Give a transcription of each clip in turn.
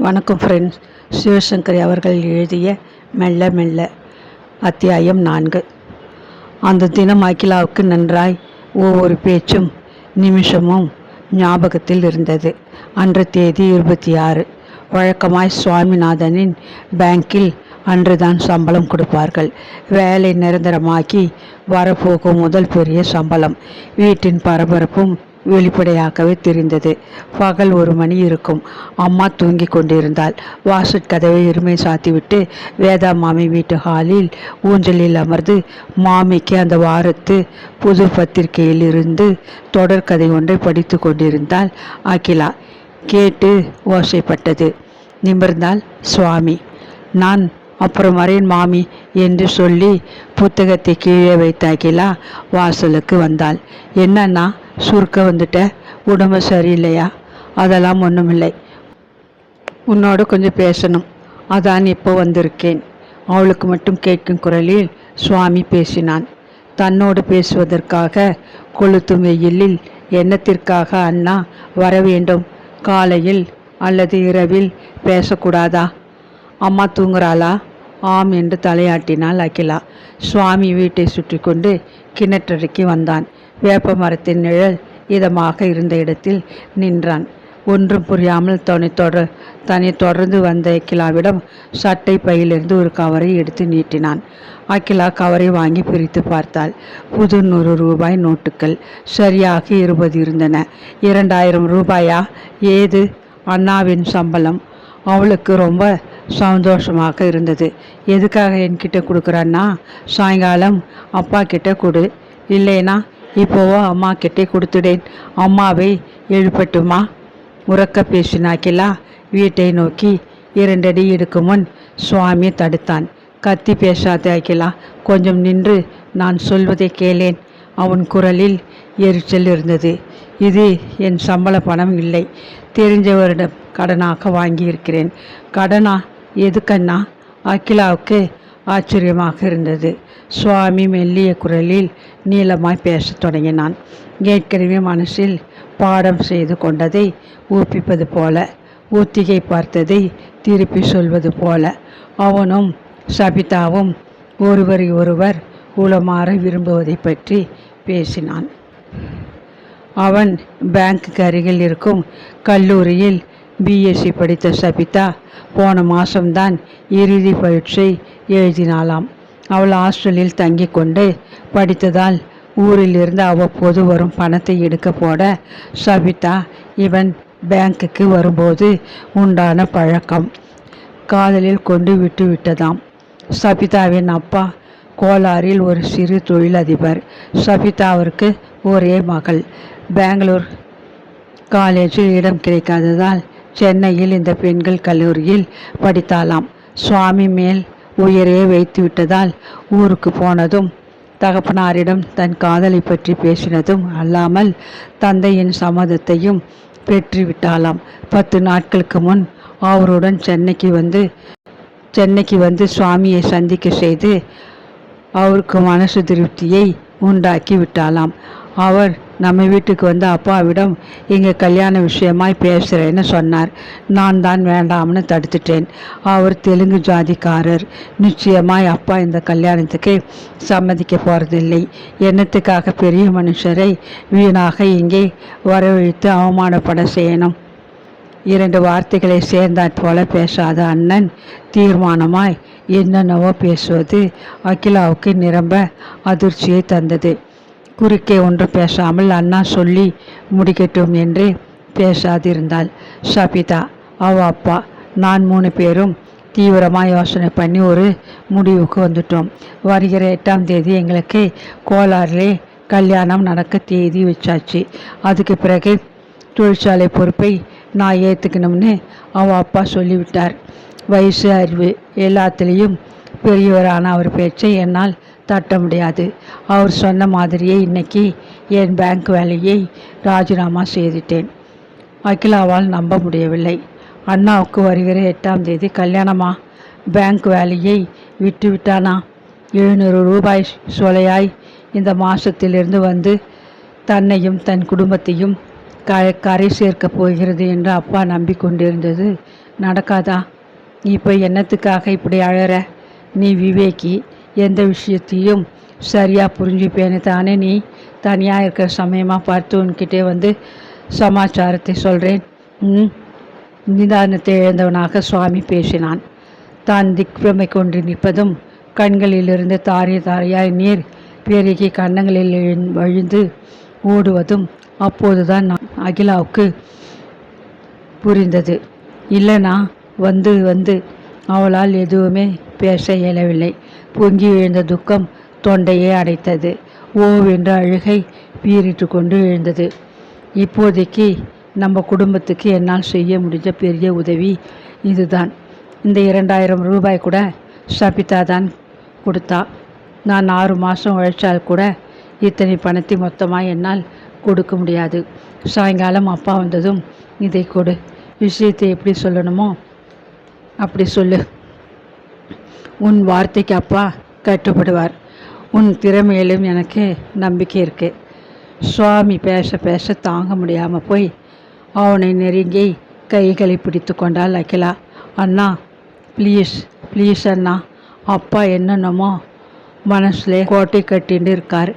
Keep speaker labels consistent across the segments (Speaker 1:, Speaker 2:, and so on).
Speaker 1: வணக்கம் ஃப்ரெண்ட்ஸ் சிவசங்கரி அவர்கள் எழுதிய மெல்ல மெல்ல அத்தியாயம் நான்கு. அந்த தினம் அகிலாவுக்கு நன்றாய் ஒவ்வொரு பேச்சும் நிமிஷமும் ஞாபகத்தில் இருந்தது. அன்று தேதி இருபத்தி ஆறு. வழக்கமாய் சுவாமிநாதனின் பேங்கில் அன்றுதான் சம்பளம் கொடுப்பார்கள். வேலை நிரந்தரமாக்கி வரப்போகும் முதல் பெரிய சம்பளம். வீட்டின் பரபரப்பும் வெளிப்படையாகவே தெரிந்தது. பகல் ஒரு மணி இருக்கும். அம்மா தூங்கி கொண்டிருந்தாள். வாசற்கதவை இருமை சாத்திவிட்டு வேதா மாமி வீட்டு ஹாலில் ஊஞ்சலில் அமர்ந்து மாமிக்கு அந்த வாரத்து புது பத்திரிகையில் இருந்து தொடர்கதை ஒன்றை படித்து கொண்டிருந்தாள் அகிலா. கேட்டு ஓசைப்பட்டது. நிமிர்ந்தாள் சுவாமி. நான் அப்புறம் வரேன் மாமி என்று சொல்லி புத்தகத்தை கீழே வைத்த அகிலா வாசலுக்கு வந்தாள். என்னன்னா சுருக்க வந்துட்ட. உடம்பு சரியில்லையா? அதெல்லாம் ஒன்றும் இல்லை உன்னோட கொஞ்சம் பேசணும். அதான் இப்போ வந்திருக்கேன். அவளுக்கு மட்டும் கேட்கும் குரலில் சுவாமி பேசினான். தன்னோடு பேசுவதற்காக கொளுத்தும் வெயிலில் எண்ணத்திற்காக அண்ணா வர வேண்டும்? காலையில் அல்லது இரவில் பேசக்கூடாதா? அம்மா தூங்குறாளா? ஆம் என்று தலையாட்டினாள் அகிலா. சுவாமி வீட்டை சுற்றி கொண்டு கிணற்றடிக்கு வந்தான். வேப்ப மரத்தின் நிழல் இதமாக இருந்த இடத்தில் நின்றான். ஒன்றும் புரியாமல் தன்னை தொடர் தன்னை தொடர்ந்து வந்த அகிலாவிடம் சட்டை பையிலிருந்து ஒரு கவரை எடுத்து நீட்டினான். அகிலா கவரை வாங்கி பிரித்து பார்த்தாள். புது நூறு ரூபாய் நோட்டுகள் சரியாக இருபது இருந்தன. இரண்டாயிரம் ரூபாயா? ஏது? அண்ணாவின் சம்பளம். அவளுக்கு ரொம்ப சந்தோஷமாக இருந்தது. எதுக்காக என்கிட்ட கொடுக்குறான்னா சாயங்காலம் அப்பா கிட்ட கொடு. இல்லைன்னா இப்போவோ அம்மா கிட்டே கொடுத்துடேன். அம்மாவை எழுப்பட்டுமா? உறக்க பேசினாக்கிலா? வீட்டை நோக்கி இரண்டடி எடுக்கும் முன் சுவாமி தடுத்தான். கத்தி பேசாத அகிலா கொஞ்சம் நின்று நான் சொல்வதை கேளேன். அவன் குரலில் எரிச்சல் இருந்தது. இது என் சம்பள பணம் இல்லை. தெரிஞ்சவரிடம் கடனாக வாங்கியிருக்கிறேன். கடனா? எதுக்கண்ணா? அகிலாவுக்கு ஆச்சரியமாக இருந்தது. சுவாமி மெல்லிய குரலில் நீளமாய் பேசத் தொடங்கினான். ஏற்கனவே மனசில் பாடம் செய்து கொண்டதை ஊப்பிப்பது போல ஊத்திகை பார்த்ததை திருப்பி சொல்வது போல அவனும் சபிதாவும் ஒருவரை ஒருவர் உளமாற விரும்புவதை பற்றி பேசினான். அவன் பேங்க்குக்கு அருகில் இருக்கும் கல்லூரியில் பிஎஸ்சி படித்த சபிதா போன மாதம்தான் இறுதி பரீட்சை எழுதினாளாம். அவள் ஹாஸ்டலில் தங்கி கொண்டு படித்ததால் ஊரிலிருந்து அவ்வப்போது வரும் பணத்தை எடுக்க போட சபிதா இவன் பேங்க்குக்கு வரும்போது உண்டான பழக்கம் காதலில் கொண்டு விட்டு விட்டதாம். சபிதாவின் அப்பா கோலாரில் ஒரு சிறு தொழிலதிபர். சபிதாவிற்கு ஒரே மகள். பெங்களூர் காலேஜில் இடம் கிடைக்காததால் சென்னையில் இந்த பெண்கள் கல்லூரியில் படித்தாலாம் சுவாமி மேல் உயரே வைத்து விட்டதால் ஊருக்கு போனதும் தகப்பனாரிடம் தன் காதலை பற்றி பேசினதும் அல்லாமல் தந்தையின் சம்மதத்தையும் பெற்றுவிட்டாளாம் பத்து நாட்களுக்கு முன் அவருடன் சென்னைக்கு வந்து சென்னைக்கு வந்து சுவாமியை சந்திக்க செய்து அவருக்கு மனசு திருப்தியை உண்டாக்கி விட்டாலாம் அவர் நம்ம வீட்டுக்கு வந்து அப்பாவிடம் எங்கள் கல்யாண விஷயமாய் பேசுகிறேன்னு சொன்னார். நான் தான் வேண்டாம்னு தடுத்துட்டேன். அவர் தெலுங்கு ஜாதிக்காரர். நிச்சயமாய் அப்பா இந்த கல்யாணத்துக்கு சம்மதிக்க போகிறதில்லை என்னத்துக்காக பெரிய மனுஷரை வீணாக இங்கே வரவழைத்து அவமானப்பட செய்யணும்? இரண்டு வார்த்தைகளை சேர்ந்தாற் போல பேசாத அண்ணன் தீர்மானமாய் என்னென்னவோ பேசுவது அகிலாவுக்கு நிரம்ப அதிர்ச்சியை தந்தது. குறுக்கே ஒன்றும் பேசாமல் அண்ணா சொல்லி முடிக்கட்டும் என்று பேசாதிருந்தாள். சபிதா அவ அப்பா நான் மூணு பேரும் தீவிரமாக யோசனை பண்ணி ஒரு முடிவுக்கு வந்துட்டோம். வருகிற எட்டாம் தேதி எங்களுக்கு கோலாரிலே கல்யாணம் நடக்க தேதி வச்சாச்சு. அதுக்கு பிறகு தொழிற்சாலை பொறுப்பை நான் ஏற்றுக்கணும்னு அவள் அப்பா சொல்லிவிட்டார். வயசு அறிவு எல்லாத்துலேயும் பெரியவரான அவர் பேச்சை என்னால் தட்ட முடியாது. அவர் சொன்ன மாதிரியே இன்னைக்கு என் பேங்க் வேலையை ராஜினாமா செய்துட்டேன். அகிலாவால் நம்ப முடியவில்லை. அண்ணாவுக்கு வருகிற எட்டாம் தேதி கல்யாணமா? பேங்க் வேலையை விட்டு விட்டானா? எழுநூறு ரூபாய் சொலையாய் இந்த மாதத்திலிருந்து வந்து தன்னையும் தன் குடும்பத்தையும் க கரை சேர்க்கப் போகிறது என்று அப்பா நம்பிக்கொண்டிருந்தது நடக்காதா? இப்போ என்னத்துக்காக இப்படி அழற? நீ விவேகி எந்த விஷயத்தையும் சரியாக புரிஞ்சுப்பேன்னு தானே நீ தனியாக இருக்கிற சமயமாக பார்த்து உன்கிட்டே வந்து சமாச்சாரத்தை சொல்கிறேன் நிதானத்தை இழந்தவனாக சுவாமி பேசினான். தான் திக்ரமை கொண்டு நிற்பதும் கண்களிலிருந்து தாரி தாரியாய் நீர் பெருகி கன்னங்களில் வழிந்து ஓடுவதும் அப்போதுதான் நான் அகிலாவுக்கு புரிந்தது. இல்லைனா வந்து வந்து அவளால் எதுவுமே பேச இயலவில்லை. பொங்கி எழுந்த துக்கம் தொண்டையே அடைத்தது. ஓவென்ற அழுகை பீறிட்டு கொண்டு எழுந்தது. இப்போதைக்கு நம்ம குடும்பத்துக்கு என்னால் செய்ய முடிஞ்ச பெரிய உதவி இதுதான். இந்த இரண்டாயிரம் ரூபாய் கூட சபிதா தான் கொடுத்தா. நான் ஆறு மாதம் உழைச்சால் கூட இத்தனை பணத்தை மொத்தமாக என்னால் கொடுக்க முடியாது. சாயங்காலம் அப்பா வந்ததும் இதை கொடு. விஷயத்தை எப்படி சொல்லணுமோ அப்படி சொல்லு. உன் வார்த்தைக்கு அப்பா கட்டுப்படுவார். உன் திறமையிலும் எனக்கு நம்பிக்கை இருக்கு. சுவாமி பேச பேச தாங்க முடியாமல் போய் அவனை நெருங்கி கைகளை பிடித்து கொண்டாள் அகிலா. அண்ணா ப்ளீஸ் ப்ளீஸ் அண்ணா அப்பா என்னென்னமோ மனசில் கோட்டை கட்டின்னு இருக்கார்.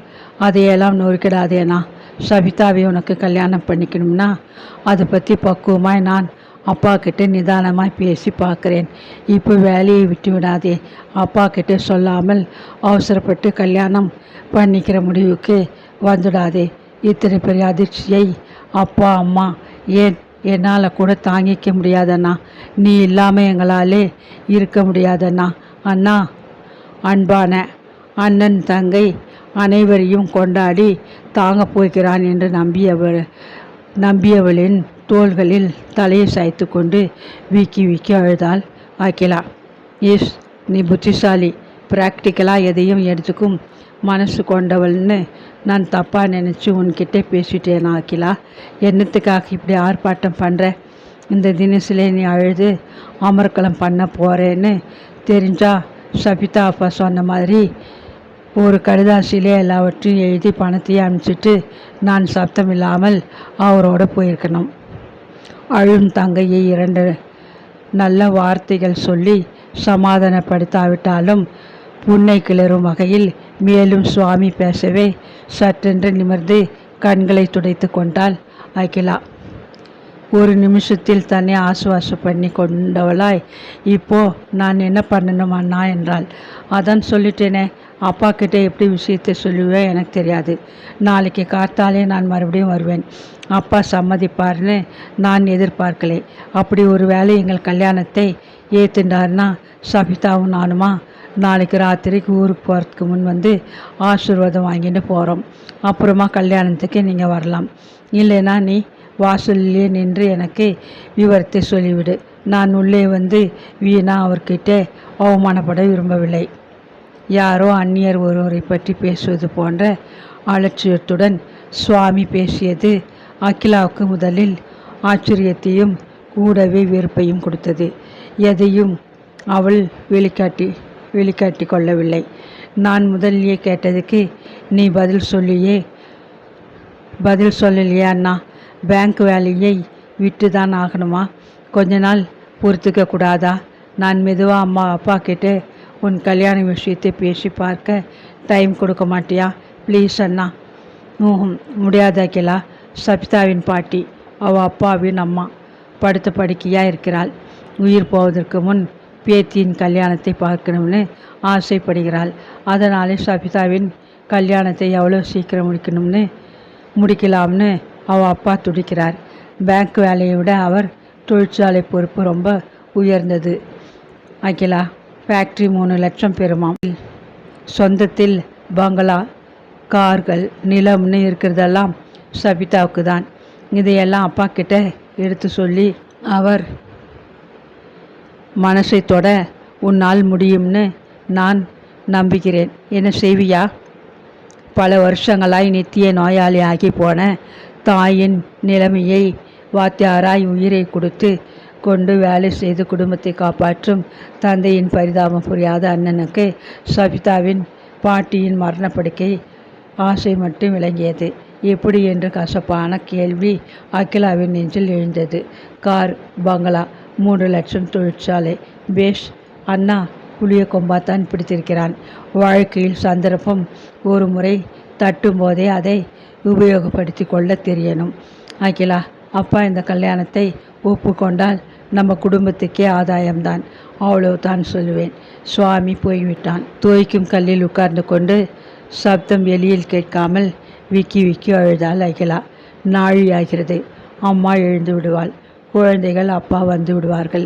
Speaker 1: அதையெல்லாம் நொறுக்கிடாதேண்ணா சபிதாவை உனக்கு கல்யாணம் பண்ணிக்கணும்னா அதை பற்றி பக்குவமாய் நான் அப்பா கிட்ட நிதானமாக பேசி பார்க்குறேன். இப்போ வேலையை விட்டு விடாதே. அப்பா கிட்ட சொல்லாமல் அவசரப்பட்டு கல்யாணம் பண்ணிக்கிற முடிவுக்கு வந்துடாதே. இத்தனை பெரிய அதிர்ச்சியை அப்பா அம்மா ஏன் என்னால் கூட தாங்கிக்க முடியாதண்ணா? நீ இல்லாமல் எங்களாலே இருக்க முடியாதண்ணா? அண்ணா அன்பான அண்ணன் தங்கை அனைவரையும் கொண்டாடி தாங்க போகிறான் என்று நம்பியவள் நம்பியவளின் தோள்களில் தலையை சாய்த்து கொண்டு வீக்கி வீக்கி அழுதாள் அகிலா எஸ் நீ புத்திசாலி. ப்ராக்டிக்கலாக எதையும் எடுத்துக்கும் மனசு கொண்டவள்னு நான் தப்பாக நினச்சி உன்கிட்ட பேசிட்டேன் அகிலா என்னத்துக்காக இப்படி ஆர்ப்பாட்டம் பண்ணுற இந்த தினசிலே நீ அழுது அமர்க்கலம் பண்ண போகிறேன்னு தெரிஞ்சா சபிதா அப்பா சொன்ன மாதிரி ஒரு கடிதாசிலே எல்லாவற்றையும் எழுதி பணத்தையும் அனுப்பிச்சிட்டு நான் சப்தம் இல்லாமல் அவரோட போயிருக்கணும். அழும் தங்கையை இரண்டு நல்ல வார்த்தைகள் சொல்லி சமாதானப்படுத்தாவிட்டாலும் புன்னை கிளறும் வகையில் மேலும் சுவாமி பேசவே சற்றென்று நிமிர்ந்து கண்களை துடைத்து கொண்டாள் அகிலா. ஒரு நிமிஷத்தில் தன்னை ஆசுவாசம் பண்ணி கொண்டவளாய் இப்போ நான் என்ன பண்ணணுமாண்ணா? என்றாள். அதான் சொல்லிட்டேனே அப்பா கிட்டே எப்படி விஷயத்தை சொல்லுவேன் எனக்கு தெரியாது. நாளைக்கு காத்தாலே நான் மறுபடியும் வருவேன். அப்பா சம்மதிப்பார்னு நான் எதிர்பார்க்கலை. அப்படி ஒரு வேளை எங்கள் கல்யாணத்தை ஏற்றுண்டார்னா சபிதாவும் நானுமா? நாளைக்கு ராத்திரிக்கு ஊருக்கு போகிறதுக்கு முன் வந்து ஆசீர்வாதம் வாங்கிட்டு போகிறோம் அப்புறமா கல்யாணத்துக்கு நீங்கள் வரலாம். இல்லைன்னா நீ வாசல்லே நின்று எனக்கு விவரத்தை சொல்லிவிடு. நான் உள்ளே வந்து வீணா அவர்கிட்ட அவமானப்பட விரும்பவில்லை. யாரோ அந்நியர் ஒருவரை பற்றி பேசுவது போன்ற அலட்சியத்துடன் சுவாமி பேசியது அகிலாவுக்கு முதலில் ஆச்சரியத்தையும் கூடவே வெறுப்பையும் கொடுத்தது. எதையும் அவள் வெளிக்காட்டி வெளிக்காட்டி கொள்ளவில்லை. நான் முதலியே கேட்டதுக்கு நீ பதில் சொல்லியே பதில் சொல்லலையா அண்ணா? பேங்க் வேலையை விட்டு தான் ஆகணுமா? கொஞ்ச நாள் பொறுத்துக்க கூடாதா? நான் மெதுவாக அம்மா அப்பா கிட்டே உன் கல்யாண விஷயத்தை பேசி பார்க்க டைம் கொடுக்க மாட்டியா? ப்ளீஸ் அண்ணா. ஊஹும் முடியாத அகிலா. சபிதாவின் பாட்டி அவள் அப்பாவின் அம்மா. படுத்த படுக்கையாக இருக்கிறாள். உயிர் போவதற்கு முன் பேத்தியின் கல்யாணத்தை பார்க்கணும்னு ஆசைப்படுகிறாள். அதனாலே சபிதாவின் கல்யாணத்தை எவ்வளோ சீக்கிரம் முடிக்கணும்னு முடிக்கலாம்னு அவள் அப்பா துடிக்கிறார். பேங்க் வேலையை விட அவர் தொழிற்சாலை பொறுப்பு ரொம்ப உயர்ந்தது. அகிலா ஃபேக்ட்ரி மூணு லட்சம் பெறுமாம். சொந்தத்தில் பங்களா கார்கள் நிலம்னு இருக்கிறதெல்லாம் சபிதாவுக்கு தான் இதையெல்லாம் அப்பா கிட்ட எடுத்து சொல்லி அவர் மனசை தொட உன்னால் முடியும்னு நான் நம்புகிறேன். என்ன செய்வியா? பல வருஷங்களாய் நித்திய நோயாளி ஆகி போன தாயின் நிலைமையை வாத்தியாராய் உயிரை கொடுத்து கொண்டு வேலை செய்து குடும்பத்தை காப்பாற்றும் தந்தையின் பரிதாபம் புரியாத அண்ணனுக்கு சபிதாவின் பாட்டியின் மரணப்படுக்கை ஆசை மட்டும் விளங்கியது. எப்படி என்று கசப்பான கேள்வி அகிலாவின் நெஞ்சில் எழுந்தது. கார் பங்களா மூன்று லட்சம் தொழிற்சாலை. பேஷ் அண்ணா புளிய கொம்பாத்தான் பிடித்திருக்கிறான். வாழ்க்கையில் சந்தர்ப்பம் ஒரு முறை தட்டும் போதே அதை உபயோகப்படுத்தி கொள்ள தெரியணும். அகிலா அப்பா இந்த கல்யாணத்தை ஒப்புக்கொண்டால் நம்ம குடும்பத்துக்கே ஆதாயம்தான். அவ்வளவுதான் சொல்லுவேன். சுவாமி போய்விட்டான். தோய்க்கும் கல்லில் உட்கார்ந்து கொண்டு சப்தம் வெளியில் கேட்காமல் விக்கி விக்கி அழுதால் அகிலா. நாழியாகிறது. அம்மா எழுந்து விடுவாள். குழந்தைகள் அப்பா வந்து விடுவார்கள்.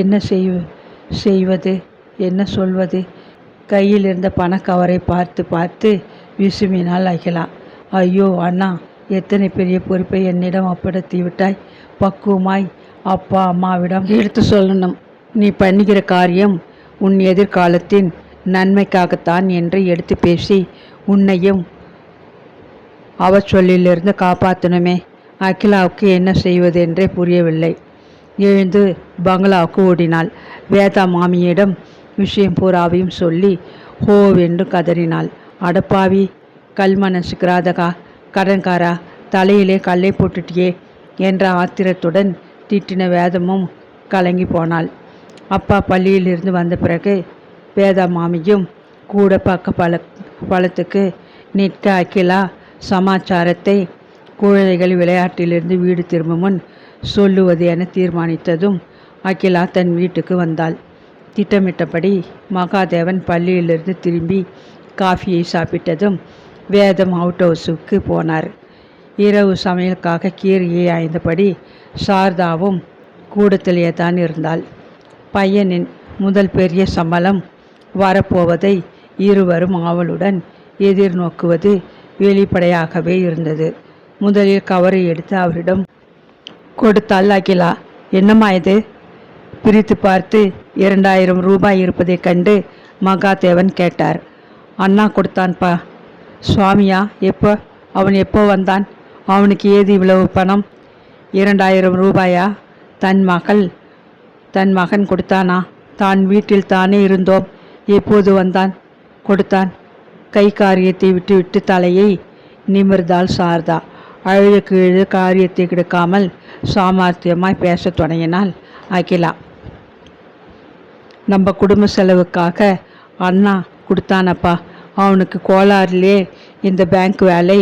Speaker 1: என்ன செய் செய்வது? என்ன சொல்வது? கையில் இருந்த பணக்கவரை பார்த்து பார்த்து விசுமினால் அகிலா. ஐயோ அண்ணா எத்தனை பெரிய பொறுப்பை என்னிடம் ஒப்படைத்து விட்டாய்? பக்குவமாய் அப்பா அம்மாவிடம் எடுத்து சொல்லணும். நீ பண்ணுகிற காரியம் உன் எதிர்காலத்தின் நன்மைக்காகத்தான் என்று எடுத்து பேசி உன்னையும் அவ சொல்லிலிருந்து காப்பாற்றணுமே அகிலாவுக்கு என்ன செய்வது என்றே புரியவில்லை. எழுந்து பங்களாவுக்கு ஓடினாள். வேதா மாமியிடம் விஷயம் பூராவையும் சொல்லி ஹோவென்று கதறினாள். அடப்பாவி கல் கிராதகா கடன்காரா தலையிலே கல்லை போட்டுட்டியே என்ற ஆத்திரத்துடன் திட்டின வேதமும் கலங்கி போனாள். அப்பா பள்ளியிலிருந்து வந்த பிறகு வேதா மாமியும் கூட பக்க பல பழத்துக்கு நிற்க அகிலா சமாச்சாரத்தை குழந்தைகள் விளையாட்டிலிருந்து வீடு திரும்பும் முன் சொல்லுவது என தீர்மானித்ததும் அகிலா தன் வீட்டுக்கு வந்தாள். திட்டமிட்டபடி மகாதேவன் பள்ளியிலிருந்து திரும்பி காஃபியை சாப்பிட்டதும் வேதம் அவுட் ஹவுஸுக்கு போனார். இரவு சமையலுக்காக கீரையை ஆய்ந்தபடி சாரதாவும் கூடத்திலேயே தான் இருந்தாள். பையனின் முதல் பெரிய சம்பளம் வரப்போவதை இருவரும் ஆவலுடன் எதிர்நோக்குவது வெளிப்படையாகவே இருந்தது. முதலில் கவரை எடுத்து அவரிடம் கொடுத்தாள் அகிலா என்னம்மா இது? பிரித்து பார்த்து இரண்டாயிரம் ரூபாய் இருப்பதைக் கண்டு மகாதேவன் கேட்டார். அண்ணா கொடுத்தான்ப்பா சுவாமியா எப்போ? அவன் எப்போ வந்தான்? அவனுக்கு ஏது இவ்வளவு பணம்? இரண்டாயிரம் ரூபாயா? தன் மகள் தன் மகன் கொடுத்தானா? தான் வீட்டில் தானே இருந்தோம். எப்போது வந்தான்? கொடுத்தான். கை காரியத்தை விட்டுவிட்டு தலையை நிமிர்ந்தாள் சாரதா. அழுதுக்கு எழுது காரியத்தை கெடுக்காமல் சாமர்த்தியமாய் பேசத் தொடங்கினாள் அகிலா. நம்ம குடும்ப செலவுக்காக அண்ணா கொடுத்தானப்பா. அவனுக்கு கோளாறுலே இந்த பேங்க் வேலை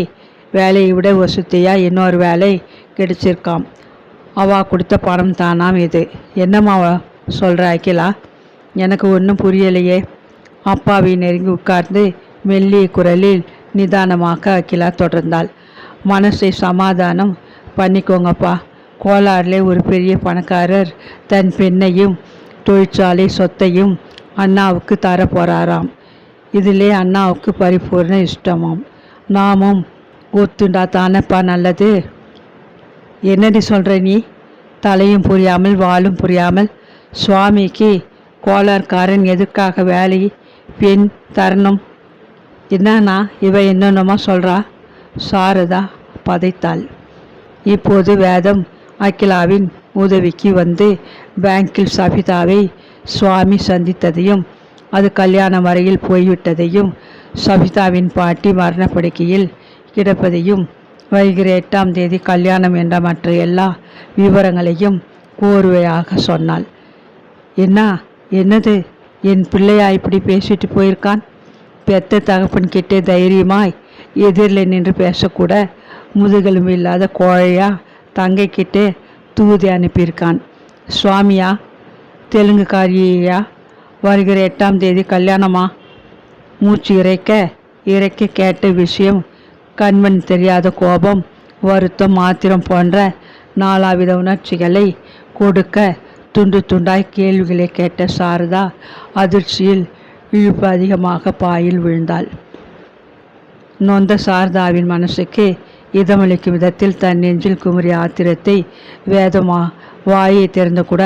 Speaker 1: வேலையை விட வசதியாக இன்னொரு வேலை கிடைச்சிருக்காம். அவா கொடுத்த பணம் தானாம் இது. என்னம்மா சொல்கிற அகிலா? எனக்கு ஒன்றும் புரியலையே. அப்பாவை நெருங்கி உட்கார்ந்து மெல்லிய குரலில் நிதானமாக அகிலா தொடர்ந்தாள். மனசை சமாதானம் பண்ணிக்கோங்கப்பா. கோளாறுலே ஒரு பெரிய பணக்காரர் தன் பெண்ணையும் தொழிற்சாலை சொத்தையும் அண்ணாவுக்கு தர போகிறாராம் இதிலே அண்ணாவுக்கு பரிபூர்ண இஷ்டமாம். நாமும் ஒத்துண்டா தானப்பா நல்லது? என்னடி சொல்கிற நீ? தலையும் புரியாமல் வாலும் புரியாமல். சுவாமிக்கு கோளார்காரன் எதுக்காக வேலை பெண் தரணும்? என்னன்னா இவ என்னென்னமோ சொல்கிறா சாரதா பதைத்தாள். இப்போது வேதம் அகிலாவின் உதவிக்கு வந்து பேங்கில் சபிதாவை சுவாமி சந்தித்ததையும் அது கல்யாணம் வரையில் போய்விட்டதையும் சபிதாவின் பாட்டி மரணப்படுக்கையில் கிடப்பதையும் வைகிற எட்டாம் தேதி கல்யாணம் என்ற மற்ற எல்லா விவரங்களையும் கோர்வையாக சொன்னாள். என்ன என்னது? என் பிள்ளையா இப்படி பேசிட்டு போயிருக்கான்? பெத்த தகப்பன் கிட்டே தைரியமாய் எதிரில் நின்று பேசக்கூட முதுகெலும்பு இல்லாத கோழையா தங்கைக்கிட்டே தூதி அனுப்பியிருக்கான். சுவாமியா தெலுங்குக்காரியா வருகிற எட்டாம் தேதி கல்யாணமா? மூச்சு இறைக்க இறைக்க கேட்ட விஷயம் கண்மண் தெரியாத கோபம் வருத்தம் ஆத்திரம் போன்ற நாலாவித உணர்ச்சிகளை கொடுக்க துண்டு துண்டாய் கேள்விகளை கேட்ட சாரதா அதிர்ச்சியில் இழுப்பு அதிகமாக பாயில் விழுந்தாள். நொந்த சாரதாவின் மனசுக்கு இதமளிக்கும் விதத்தில் தன் நெஞ்சில் குமரிய ஆத்திரத்தை வேதமா வாயை திறந்து கூட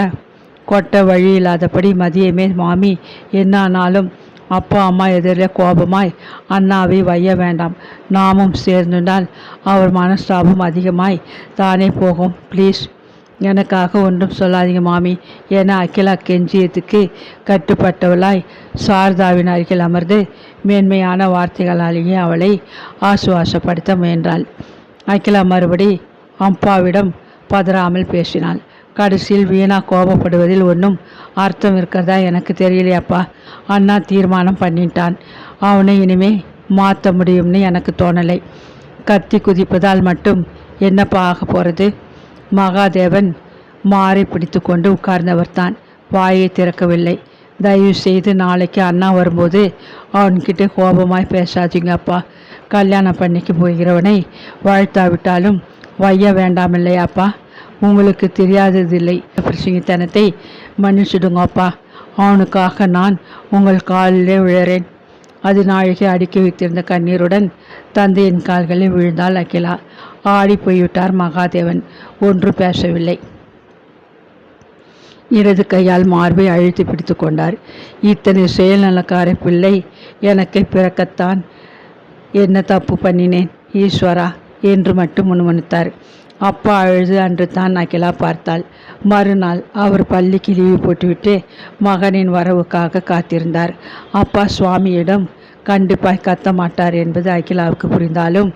Speaker 1: கொட்ட வழி இல்லாதபடி மதியமே மாமி என்னானாலும் அப்பா அம்மா எதிரில் கோபமாய் அண்ணாவை வைய வேண்டாம். நாமும் சேர்ந்துனால் அவர் மனஸ்தாபம் அதிகமாய் தானே போகும். ப்ளீஸ் எனக்காக ஒன்றும் சொல்லாதீங்க மாமி. என அகிலா கெஞ்சியத்துக்கு கட்டுப்பட்டவளாய் சாரதாவின் அருகில் அமர்ந்து மேன்மையான வார்த்தைகளாலேயே அவளை ஆசுவாசப்படுத்த முயன்றாள். அகிலா மறுபடி அப்பாவிடம் பதறாமல் பேசினாள். கடைசியில் வீணா கோபப்படுவதில் ஒன்றும் அர்த்தம் இருக்கிறதா எனக்கு தெரியலையாப்பா. அண்ணா தீர்மானம் பண்ணிட்டான். அவனை இனிமே மாற்ற முடியும்னு எனக்கு தோணலை. கத்தி குதிப்பதால் மட்டும் என்னப்பா ஆக போகிறது மகாதேவன் மாறி பிடித்து கொண்டு உட்கார்ந்தவர்தான் வாயை திறக்கவில்லை. தயவு செய்து நாளைக்கு அண்ணா வரும்போது அவன்கிட்ட கோபமாய் பேசாதீங்க அப்பா கல்யாணம் பண்ணிக்கு போகிறவனை வாழ்த்தாவிட்டாலும் வைய வேண்டாம் இல்லையாப்பா உங்களுக்கு தெரியாததில்லை. பிரசங்கித்தனத்தை மன்னிச்சிடுங்கப்பா. அவனுக்காக நான் உங்கள் காலிலே விழறேன். அது நாழிகை அடுக்கி வைத்திருந்த கண்ணீருடன் தந்தையின் கால்களில் விழுந்தாள் அகிலா. ஆடி போய்விட்டார் மகாதேவன். ஒன்று பேசவில்லை. இடது கையால் மார்பை அழுத்தி பிடித்து கொண்டார். இத்தனை செயல்நலக்கார பிள்ளை எனக்கு பிறக்கத்தான். என்ன தப்பு பண்ணினேன்? ஈஸ்வரா என்று மட்டும் முணுமுணுத்தார். அப்பா அழுது அன்று தான் அகிலா பார்த்தாள். மறுநாள் அவர் பள்ளிக்கு லீவு போட்டுவிட்டு மகனின் வரவுக்காக காத்திருந்தார். அப்பா சுவாமியிடம் கண்டிப்பாய் கத்த மாட்டார் என்பது அகிலாவுக்கு புரிந்தாலும்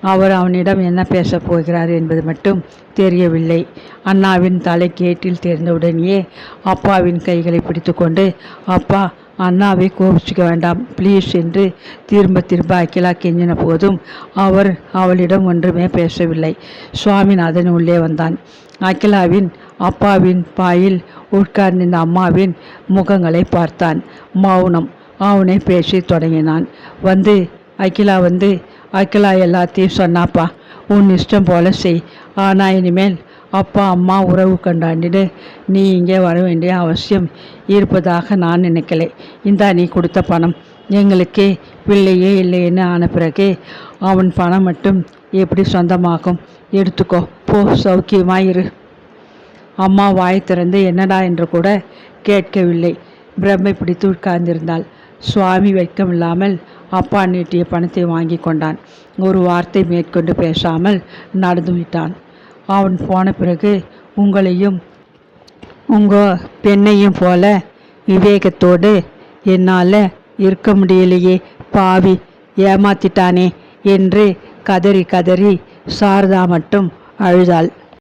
Speaker 1: அவர் அவனிடம் என்ன பேசப் போகிறார் என்பது மட்டும் தெரியவில்லை. அண்ணாவின் தலை கேட்டில் தெரிந்தவுடனேயே அப்பாவின் கைகளை பிடித்துக்கொண்டு அப்பா அண்ணாவை கோபிச்சுக்க வேண்டாம். ப்ளீஸ் என்று திரும்ப திரும்ப அகிலா கெஞ்சின போதும் அவர் அவளிடம் ஒன்றுமே பேசவில்லை. சுவாமிநாதன் உள்ளே வந்தான். அகிலாவின் அப்பாவின் பாயில் உட்கார்ந்திருந்த அம்மாவின் முகங்களை பார்த்தான். மௌனம் அவனை பேசி தொடங்கினான். வந்து அகிலா வந்து அகிலா எல்லாத்தையும் சொன்னாப்பா. உன் இஷ்டம் போல செய். ஆனால் இனிமேல் அப்பா அம்மா உறவு கொண்டாண்டிடு. நீ இங்கே வர வேண்டிய அவசியம் இருப்பதாக நான் நினைக்கலை. இந்தா நீ கொடுத்த பணம். எங்களுக்கே பிள்ளையே இல்லைன்னு ஆன பிறகு அவன் பணம் மட்டும் எப்படி சொந்தமாகும்? எடுத்துக்கோ. போ சௌக்கியமாயிரு அம்மா வாய் திறந்து என்னடா என்று கூட கேட்கவில்லை. பிரம்மை பிடித்து உட்கார்ந்திருந்தாள். சுவாமி வெட்கமில்லாமல் அப்பா நீட்டிய பணத்தை வாங்கி கொண்டான். ஒரு வார்த்தை மேற்கொண்டு பேசாமல் நடந்து விட்டான். அவன் போன பிறகு உங்களையும் உங்கள் பெண்ணையும் போல விவேகத்தோடு என்னால் இருக்க முடியலையே பாவி. ஏமாத்திட்டானே என்று கதறி கதறி சாரதா மட்டும் அழுதாள்.